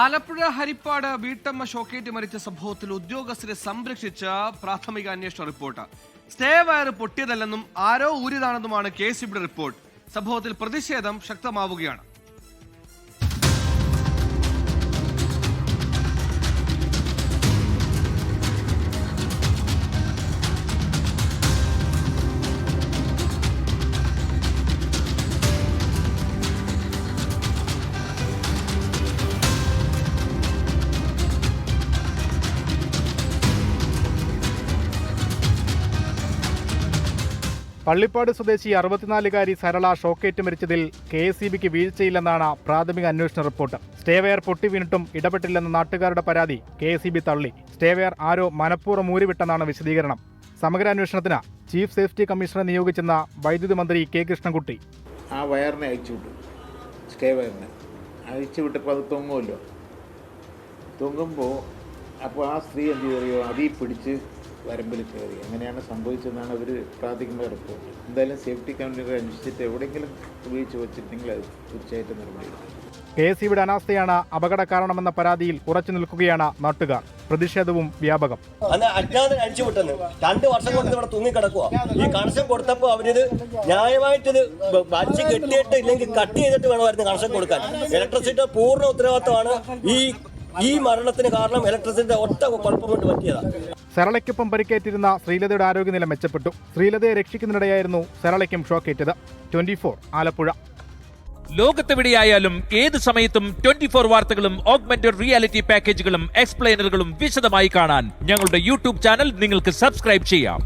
ആലപ്പുഴ ഹരിപ്പാട് വീട്ടമ്മ ഷോക്കേറ്റ് മരിച്ച സംഭവത്തിൽ ഉദ്യോഗസ്ഥരെ സംരക്ഷിച്ച പ്രാഥമിക അന്വേഷണ റിപ്പോർട്ട്. സ്റ്റേ വയർ പൊട്ടിയതല്ലെന്നും ആരോ ഊരിയതാണെന്നുമാണ് കെ ഇവിടെ റിപ്പോർട്ട്. സംഭവത്തിൽ പ്രതിഷേധം ശക്തമാവുകയാണ്. പള്ളിപ്പാട് സ്വദേശി അറുപത്തിനാലുകാരി സരള ഷോക്കേറ്റ് മരിച്ചതിൽ കെ എസ് ഇ ബിക്ക് വീഴ്ചയില്ലെന്നാണ് പ്രാഥമിക അന്വേഷണ റിപ്പോർട്ട്. സ്റ്റേവെയർ പൊട്ടി വീണിട്ടും ഇടപെട്ടില്ലെന്ന നാട്ടുകാരുടെ പരാതി കെ എസ് ഇ ബി തള്ളി. സ്റ്റേവെയർ ആരോ മനഃപൂർവം ഊരിവിട്ടെന്നാണ് വിശദീകരണം. സമഗ്ര അന്വേഷണത്തിന് ചീഫ് സേഫ്റ്റി കമ്മീഷണറെ നിയോഗിച്ചെന്ന വൈദ്യുതി മന്ത്രി കെ കൃഷ്ണൻകുട്ടി. ആ വയറിനെ അയച്ചുവിട്ടു സ്റ്റേ വയറിനെ അയച്ചു വിട്ടപ്പോൾ അത് തൊങ്ങുമല്ലോ. തൊങ്ങുമ്പോൾ അപ്പോൾ ആ സ്ത്രീ എന്ത് ചെയ്തറിയോ അതീ പിടിച്ച് വരമ്പിൽ കയറി. അങ്ങനെയാണ് സംഭവിച്ചതെന്നാണ് അവർ പ്രാഥമിക റിപ്പോർട്ട്. എന്തായാലും സേഫ്റ്റി കമ്മിറ്റി അന്വേഷിച്ചിട്ട് എവിടെയെങ്കിലും ഉപയോഗിച്ച് വെച്ചിട്ടുണ്ടെങ്കിൽ അത് തീർച്ചയായിട്ടും നിർമ്മിക്കും കെ എസ് ഇബിയുടെ അനാസ്ഥയാണ് അപകട കാരണമെന്ന പരാതിയിൽ ഉറച്ചു നിൽക്കുകയാണ് നാട്ടുകാർ. പ്രതിഷേധവും വ്യാപകം. അജ്ഞാതൻ അഴിച്ചു വിട്ടെന്ന് രണ്ട് വർഷം കൊണ്ട് ഇവിടെ തൂങ്ങിക്കിടക്കുക ഈ കണക്ഷൻ കൊടുത്തപ്പോൾ അവരിത് ന്യായമായിട്ട് ഇത് കെട്ടിയിട്ട് ഇല്ലെങ്കിൽ കട്ട് ചെയ്തിട്ട് വേണമായിരുന്നു കണക്ഷൻ കൊടുക്കാൻ. ഇലക്ട്രിസിറ്റിയുടെ പൂർണ ഉത്തരവാദിത്തമാണ് ഈ ഈ മരണത്തിന് കാരണം ഇലക്ട്രിസിറ്റിന്റെ ഒറ്റ കുഴപ്പം കൊണ്ട് പറ്റിയതാണ് സരളയ്ക്കൊപ്പം പരിക്കേറ്റിരുന്ന ശ്രീലതയുടെ ആരോഗ്യനില മെച്ചപ്പെട്ടു. ശ്രീലതയെ രക്ഷിക്കുന്നതിനിടെയായിരുന്നു സരളയ്ക്കും ഷോക്കേറ്റത് ട്വന്റി ഫോർ ആലപ്പുഴ. ലോകത്തെവിടെയായാലും ഏത് സമയത്തും ട്വന്റി ഫോർ വാർത്തകളും ഓഗ്മെന്റഡ് റിയാലിറ്റി പാക്കേജുകളും എക്സ്പ്ലെയിനറുകളും വിശദമായി കാണാൻ ഞങ്ങളുടെ യൂട്യൂബ് ചാനൽ നിങ്ങൾക്ക് സബ്സ്ക്രൈബ് ചെയ്യാം.